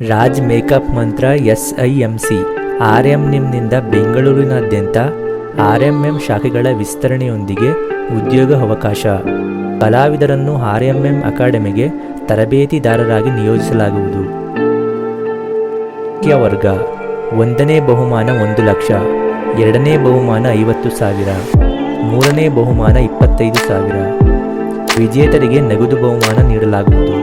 Raj makeup Mantra S I M C R M ನಿಮ್ನಿಂದ ಬೆಂಗಳೂರಿನಾದ್ಯಂತ R M M ಶಾಖೆಗಳ ವಿಸ್ತರಣೆಯೊಂದಿಗೆ ಉದ್ಯೋಗ ಅವಕಾಶ. ಕಲಾವಿದರನ್ನು ಆರ್ ಎಂ ಎಂ ಅಕಾಡೆಮಿಗೆ ತರಬೇತಿದಾರರಾಗಿ ನಿಯೋಜಿಸಲಾಗುವುದು. ಮುಖ್ಯ ವರ್ಗ. ಒಂದನೇ ಬಹುಮಾನ ಒಂದು ಲಕ್ಷ. ಎರಡನೇ ಬಹುಮಾನ ಐವತ್ತು ಸಾವಿರ. ಮೂರನೇ ಬಹುಮಾನ ಇಪ್ಪತ್ತೈದು ಸಾವಿರ. ವಿಜೇತರಿಗೆ ನಗದು ಬಹುಮಾನ ನೀಡಲಾಗುವುದು.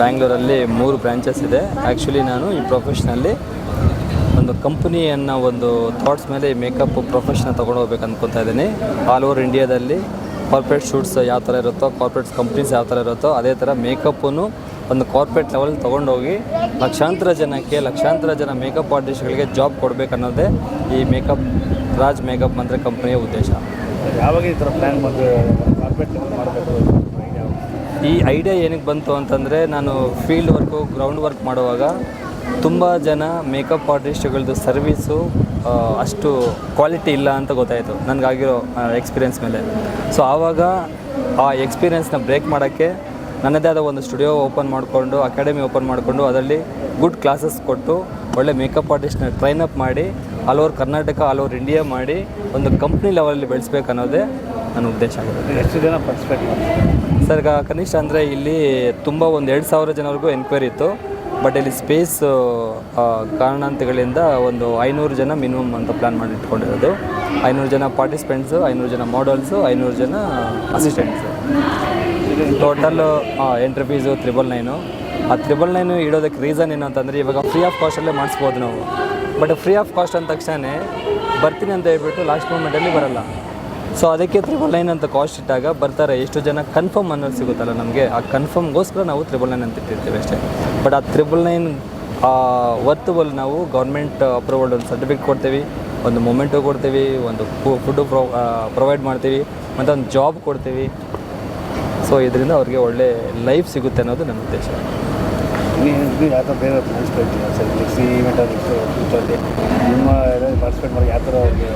ಬ್ಯಾಂಗ್ಳೂರಲ್ಲಿ ಮೂರು ಬ್ರ್ಯಾಂಚಸ್ ಇದೆ. ಆ್ಯಕ್ಚುಲಿ ನಾನು ಈ ಪ್ರೊಫೆಷ್ನಲ್ಲಿ ಒಂದು ಕಂಪನಿಯನ್ನು ಒಂದು ಥಾಟ್ಸ್ ಮೇಲೆ ಮೇಕಪ್ ಪ್ರೊಫೆಷನ್ ತೊಗೊಂಡು ಹೋಗ್ಬೇಕು ಅಂದ್ಕೊತಾ ಇದ್ದೀನಿ. ಆಲ್ ಓವರ್ ಇಂಡಿಯಾದಲ್ಲಿ ಕಾರ್ಪೊರೇಟ್ ಶೂಟ್ಸ್ ಯಾವ ಥರ ಇರುತ್ತೋ ಕಾರ್ಪೊರೇಟ್ ಕಂಪ್ನೀಸ್ ಯಾವ ಥರ ಇರುತ್ತೋ, ಅದೇ ಥರ ಮೇಕಪ್ಪನ್ನು ಒಂದು ಕಾರ್ಪೊರೇಟ್ ಲೆವೆಲ್ ತೊಗೊಂಡೋಗಿ ಲಕ್ಷಾಂತರ ಜನಕ್ಕೆ ಲಕ್ಷಾಂತರ ಜನ ಮೇಕಪ್ ಆರ್ಟಿಸ್ಟ್ಗಳಿಗೆ ಜಾಬ್ ಕೊಡಬೇಕು ಅನ್ನೋದೇ ಈ ಮೇಕಪ್ ರಾಜ್ ಮೇಕಪ್ ಮಂತ್ರ ಕಂಪ್ನಿಯ ಉದ್ದೇಶ. ಯಾವಾಗ ಈ ಥರ ಪ್ಲ್ಯಾನ್ ಬಂದು ಕಾರ್ಪೊರೇಟ್ ಮಾಡಬೇಕು? ಈ ಐಡಿಯಾ ಏನಕ್ಕೆ ಬಂತು ಅಂತಂದರೆ ನಾನು ಫೀಲ್ಡ್ ವರ್ಕು ಗ್ರೌಂಡ್ ವರ್ಕ್ ಮಾಡುವಾಗ ತುಂಬ ಜನ ಮೇಕಪ್ ಆರ್ಟಿಸ್ಟ್ಗಳದ್ದು ಸರ್ವೀಸು ಅಷ್ಟು ಕ್ವಾಲಿಟಿ ಇಲ್ಲ ಅಂತ ಗೊತ್ತಾಯಿತು ನನಗಾಗಿರೋ ಎಕ್ಸ್ಪೀರಿಯೆನ್ಸ್ ಮೇಲೆ. ಸೊ ಆವಾಗ ಆ ಎಕ್ಸ್ಪೀರಿಯೆನ್ಸ್ನ ಬ್ರೇಕ್ ಮಾಡೋಕ್ಕೆ ನನ್ನದೇ ಆದ ಒಂದು ಸ್ಟುಡಿಯೋ ಓಪನ್ ಮಾಡಿಕೊಂಡು ಅಕಾಡೆಮಿ ಓಪನ್ ಮಾಡಿಕೊಂಡು ಅದರಲ್ಲಿ ಗುಡ್ ಕ್ಲಾಸಸ್ ಕೊಟ್ಟು ಒಳ್ಳೆ ಮೇಕಪ್ ಆರ್ಟಿಸ್ಟ್ನ ಟ್ರೈನ್ ಅಪ್ ಮಾಡಿ all over Karnataka all over India ಮಾಡಿ ಒಂದು ಕಂಪ್ನಿ ಲೆವೆಲಲ್ಲಿ ಬೆಳೆಸ್ಬೇಕು ಅನ್ನೋದೇ ನನ್ನ ಉದ್ದೇಶ ಆಗಿದೆ ಎಷ್ಟು ಜನ ಪಾರ್ಟಿಸಿಪೇಟ್ ಮಾಡ್ತಾರೆ? ಸರ್ ಈಗ ಕನಿಷ್ಠ ಅಂದರೆ ಇಲ್ಲಿ ತುಂಬ ಒಂದು ಎರಡು ಸಾವಿರ ಜನವರೆಗೂ ಎನ್ಕ್ವೈರಿ ಇತ್ತು. ಬಟ್ ಇಲ್ಲಿ ಸ್ಪೇಸ್ ಕಾರಣಾಂತಗಳಿಂದ ಒಂದು ಐನೂರು ಜನ ಮಿನಿಮಮ್ ಅಂತ ಪ್ಲ್ಯಾನ್ ಮಾಡಿ ಇಟ್ಕೊಂಡಿರೋದು. ಐನೂರು ಜನ ಪಾರ್ಟಿಸಿಪೆಂಟ್ಸು ಐನೂರು ಜನ ಮಾಡಲ್ಸು ಐನೂರು ಜನ assistants total entry fees triple nine ಆ ತ್ರಿಬಲ್ ನೈನು ಇಡೋದಕ್ಕೆ ರೀಸನ್ ಏನು ಅಂತಂದರೆ ಇವಾಗ ಫ್ರೀ ಆಫ್ ಕಾಸ್ಟಲ್ಲೇ ಮಾಡಿಸ್ಬೋದು ನಾವು. ಬಟ್ ಫ್ರೀ ಆಫ್ ಕಾಸ್ಟ್ ಅಂದ ತಕ್ಷಣ ಬರ್ತೀನಿ ಅಂತ ಹೇಳ್ಬಿಟ್ಟು ಲಾಸ್ಟ್ ಮೂಮೆಂಟಲ್ಲಿ ಬರಲ್ಲ. ಸೊ ಅದಕ್ಕೆ ತ್ರಿಬಲ್ ನೈನ್ ಅಂತ ಕಾಸ್ಟ್ ಇಟ್ಟಾಗ ಬರ್ತಾರೆ. ಎಷ್ಟು ಜನ ಕನ್ಫರ್ಮ್ ಅನ್ನೋದು ಸಿಗುತ್ತಲ್ಲ ನಮಗೆ. ಆ ಕನ್ಫರ್ಮ್ಗೋಸ್ಕರ ನಾವು ತ್ರಿಬಲ್ ನೈನ್ ಅಂತ ಇಟ್ಟಿರ್ತೀವಿ ಅಷ್ಟೇ. ಬಟ್ ಆ ತ್ರಿಬಲ್ ನೈನ್ ವರ್ತುವಲ್ ನಾವು ಗೌರ್ಮೆಂಟ್ ಅಪ್ರೂವಲ್ಡ್ ಒಂದು ಸರ್ಟಿಫಿಕೇಟ್ ಕೊಡ್ತೀವಿ, ಒಂದು ಮೊಮೆಂಟು ಕೊಡ್ತೀವಿ, ಒಂದು ಫುಡ್ಡು ಪ್ರೊ ಪ್ರೊವೈಡ್ ಮಾಡ್ತೀವಿ ಮತ್ತು ಒಂದು ಜಾಬ್ ಕೊಡ್ತೀವಿ. ಸೊ ಇದರಿಂದ ಅವ್ರಿಗೆ ಒಳ್ಳೆ ಲೈಫ್ ಸಿಗುತ್ತೆ ಅನ್ನೋದು ನನ್ನ ಉದ್ದೇಶ. ನೀವು ಯಾವ ಬೇರೆ ಪ್ಲಾನ್ಸ್ ಕೊಡ್ತೀರಾ sir next event next futurely ನಿಮ್ಮ ಪಾರ್ಟಿಸಿಪೇಟ್ ಮಾಡಿ ಯಾವ ಥರ ಅವ್ರಿಗೆ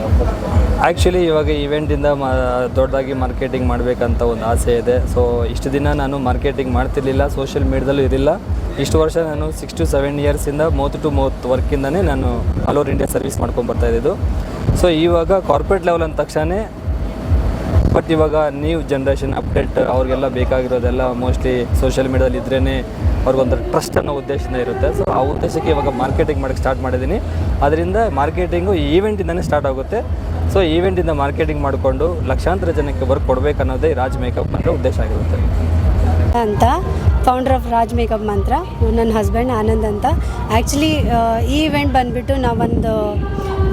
ಆ್ಯಕ್ಚುಲಿ ಇವಾಗ ಇವೆಂಟಿಂದ ಮಾ, ದೊಡ್ಡದಾಗಿ ಮಾರ್ಕೆಟಿಂಗ್ ಮಾಡಬೇಕಂತ ಒಂದು ಆಸೆ ಇದೆ. ಸೊ ಇಷ್ಟು ದಿನ ನಾನು ಮಾರ್ಕೆಟಿಂಗ್ ಮಾಡ್ತಿರ್ಲಿಲ್ಲ ಸೋಷಿಯಲ್ ಮೀಡ್ಯದಲ್ಲೂ ಇರಲಿಲ್ಲ. ಇಷ್ಟು ವರ್ಷ ನಾನು ಸಿಕ್ಸ್ ಟು ಸೆವೆನ್ ಇಯರ್ಸಿಂದ ಮೂವತ್ತು ಟು ಮೌತ್ ವರ್ಕಿಂದನೇ ನಾನು ಆಲ್ ಓವರ್ ಇಂಡಿಯಾ ಸರ್ವಿಸ್ ಮಾಡ್ಕೊಂಡು ಬರ್ತಾ ಇದ್ದಿದ್ದು. ಸೊ ಇವಾಗ ಕಾರ್ಪೊರೇಟ್ ಲೆವೆಲ್ ಅಂದ ತಕ್ಷಣ ಬಟ್ ಇವಾಗ ನ್ಯೂ ಜನ್ರೇಷನ್ ಅಪ್ಡೇಟ್ ಅವ್ರಿಗೆಲ್ಲ ಬೇಕಾಗಿರೋದೆಲ್ಲ ಮೋಸ್ಟ್ಲಿ ಸೋಷಿಯಲ್ ಮೀಡ್ಯಾದಲ್ಲಿ ಇದ್ರೇ ಅವ್ರಿಗೊಂದು ಟ್ರಸ್ಟ್ ಅನ್ನೋ ಉದ್ದೇಶದಿಂದ ಇರುತ್ತೆ. ಸೊ ಆ ಉದ್ದೇಶಕ್ಕೆ ಇವಾಗ ಮಾರ್ಕೆಟಿಂಗ್ ಮಾಡೋಕ್ಕೆ ಸ್ಟಾರ್ಟ್ ಮಾಡಿದ್ದೀನಿ ಅದರಿಂದ ಮಾರ್ಕೆಟಿಂಗು ಈವೆಂಟಿಂದನೇ ಸ್ಟಾರ್ಟ್ ಆಗುತ್ತೆ. ಸೊ ಈವೆಂಟಿಂದ ಮಾರ್ಕೆಟಿಂಗ್ ಮಾಡಿಕೊಂಡು ಲಕ್ಷಾಂತರ ಜನಕ್ಕೆ ವರ್ಕ್ ಕೊಡಬೇಕು ಅನ್ನೋದೇ ರಾಜ್ ಮೇಕಪ್ ಮಾತ್ರ ಉದ್ದೇಶ ಆಗಿರುತ್ತೆ. ಅಂತ ಫೌಂಡರ್ ಆಫ್ ರಾಜ್ ಮೇಕಪ್ ಮಂತ್ರ, ನನ್ನ ಹಸ್ಬೆಂಡ್ ಆನಂದ್ ಅಂತ. ಆ್ಯಕ್ಚುಲಿ ಈ ಇವೆಂಟ್ ಬಂದುಬಿಟ್ಟು ನಾವೊಂದು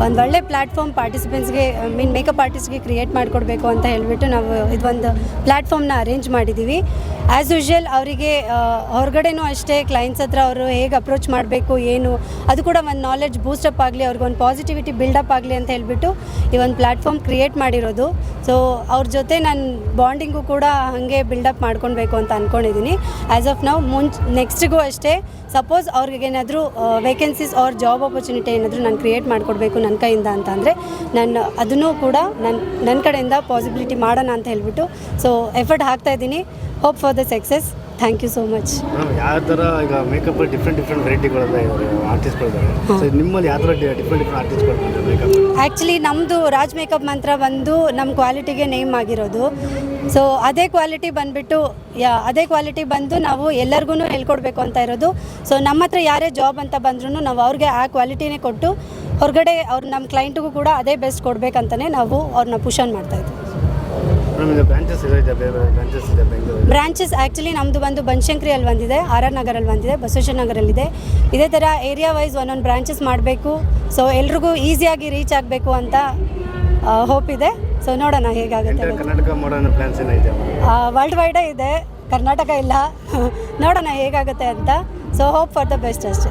ಒಂದು ಒಳ್ಳೆ ಪ್ಲ್ಯಾಟ್ಫಾರ್ಮ್ ಪಾರ್ಟಿಸಿಪೆಂಟ್ಸ್ಗೆ ಮೀನ್ ಮೇಕಪ್ ಆರ್ಟಿಸ್ಟ್ಗೆ ಕ್ರಿಯೇಟ್ ಮಾಡಿಕೊಡ್ಬೇಕು ಅಂತ ಹೇಳಿಬಿಟ್ಟು ನಾವು ಇದೊಂದು ಪ್ಲ್ಯಾಟ್ಫಾರ್ಮ್ನ ಅರೇಂಜ್ ಮಾಡಿದ್ದೀವಿ ಆ್ಯಸ್ ಯೂಶ್ವಲ್ ಅವರಿಗೆ ಹೊರಗಡೆನೂ ಅಷ್ಟೇ ಕ್ಲೈಂಟ್ಸ್ ಹತ್ರ ಅವರು ಹೇಗೆ ಅಪ್ರೋಚ್ ಮಾಡಬೇಕು, ಏನು, ಅದು ಕೂಡ ಒಂದು ನಾಲೆಡ್ಜ್ ಬೂಸ್ಟಪ್ ಆಗಲಿ ಅವ್ರಿಗೊಂದು ಪಾಸಿಟಿವಿಟಿ ಬಿಲ್ಡಪ್ ಆಗಲಿ ಅಂತ ಹೇಳಿಬಿಟ್ಟು ಈ ಒಂದು ಪ್ಲ್ಯಾಟ್ಫಾರ್ಮ್ ಕ್ರಿಯೇಟ್ ಮಾಡಿರೋದು. ಸೊ ಅವ್ರ ಜೊತೆ ನಾನು ಬಾಂಡಿಂಗು ಕೂಡ ಹಾಗೆ ಬಿಲ್ಡಪ್ ಮಾಡ್ಕೊಳ್ಬೇಕು ಅಂತ ಅಂದ್ಕೊಂಡಿದ್ದೀನಿ ಆ್ಯಸ್ ಆಫ್ ನಾವು ಮುಂಚೆ ನೆಕ್ಸ್ಟಿಗೂ ಅಷ್ಟೇ ಸಪೋಸ್ ಅವ್ರಿಗೇನಾದರೂ ವೇಕೆನ್ಸೀಸ್ ಅವ್ರ ಜಾಬ್ ಆಪರ್ಚುನಿಟಿ ಏನಾದರೂ ನಾನು ಕ್ರಿಯೇಟ್ ಮಾಡಿಕೊಡ್ಬೇಕು ನನ್ನ ಕೈಯಿಂದ ಅಂತ ಅಂದರೆ ನಾನು ಅದನ್ನು ಕೂಡ ನನ್ನ ನನ್ನ ಕಡೆಯಿಂದ ಪಾಸಿಬಿಲಿಟಿ ಮಾಡೋಣ ಅಂತ ಹೇಳ್ಬಿಟ್ಟು. ಸೊ ಎಫರ್ಟ್ ಹಾಕ್ತಾ ಇದ್ದೀನಿ. Hope for the success thank you so much madam ಯಾವ ಥರ ಈಗ ಮೇಕಪ್ ಡಿಫ್ರೆಂಟ್ ಡಿಫ್ರೆಂಟ್ ವೆರೈಟಿಗಳೆಲ್ಲ ಇದ್ದಾರೆ ಆರ್ಟಿಸ್ಟ್ಗಳಿದ್ದಾರೆ ಸೊ ನಿಮ್ಮಲ್ಲಿ ಯಾವ ಥರ ಡಿಫ್ರೆಂಟ್ ಡಿಫ್ರೆಂಟ್ ಆರ್ಟಿಸ್ಟ್ಗಳು ಬಂದಿದ್ದಾರೆ ಮೇಕಪ್ ಆ್ಯಕ್ಚುಲಿ ನಮ್ಮದು ರಾಜ್ ಮೇಕಪ್ ಮಂತ್ರ ಬಂದು ನಮ್ಮ ಕ್ವಾಲಿಟಿಗೆ ನೇಮ್ ಆಗಿರೋದು. ಸೊ ಅದೇ ಕ್ವಾಲಿಟಿ ಬಂದುಬಿಟ್ಟು ಯಾ ಅದೇ ಕ್ವಾಲಿಟಿ ಬಂದು ನಾವು ಎಲ್ಲರಿಗೂ ಹೇಳ್ಕೊಡ್ಬೇಕು ಅಂತ ಇರೋದು. ಸೊ ನಮ್ಮ ಹತ್ರ ಯಾರೇ ಜಾಬ್ ಅಂತ ಬಂದ್ರೂ ನಾವು ಅವ್ರಿಗೆ ಆ ಕ್ವಾಲಿಟಿನೇ ಕೊಟ್ಟು ಹೊರಗಡೆ ಅವ್ರು ನಮ್ಮ ಕ್ಲೈಂಟಿಗೂ ಕೂಡ ಅದೇ ಬೆಸ್ಟ್ ಕೊಡಬೇಕಂತಲೇ ನಾವು ಅವ್ರನ್ನ ಪುಷನ್ ಮಾಡ್ತಾಯಿದ್ವಿ ಬ್ರಾಂಚಸ್ ಇದೆ ಬೇರೆ ಬೇರೆ ಬ್ರಾಂಚಸ್ ಇದೆ ಬೆಂಗಳೂರು ಬ್ರಾಂಚಸ್ ಆ್ಯಕ್ಚುಲಿ ನಮ್ಮದು ಬಂದು ಬನಶಂಕರಿಯಲ್ಲಿ ಒಂದಿದೆ ಆರ್ ಆರ್ ನಗರಲ್ಲಿ ಬಂದಿದೆ ಬಸವೇಶ್ವರ ನಗರಲ್ಲಿದೆ. ಇದೇ ಥರ ಏರಿಯಾ ವೈಸ್ ಒಂದೊಂದು ಬ್ರಾಂಚಸ್ ಮಾಡಬೇಕು. ಸೊ ಎಲ್ರಿಗೂ ಈಸಿಯಾಗಿ ರೀಚ್ ಆಗಬೇಕು ಅಂತ ಹೋಪ್ ಇದೆ. ಸೊ ನೋಡೋಣ ಹೇಗಾಗುತ್ತೆ ಎಂಟರ್ ಕರ್ನಾಟಕ ಮಾಡೋಣ ಪ್ಲಾನ್ಸ್ ಏನಿದೆ ವರ್ಲ್ಡ್ ವೈಡೇ ಇದೆ ಕರ್ನಾಟಕ ಇಲ್ಲ. ನೋಡೋಣ ಹೇಗಾಗುತ್ತೆ ಅಂತ. So hope for the best ಅಷ್ಟೇ.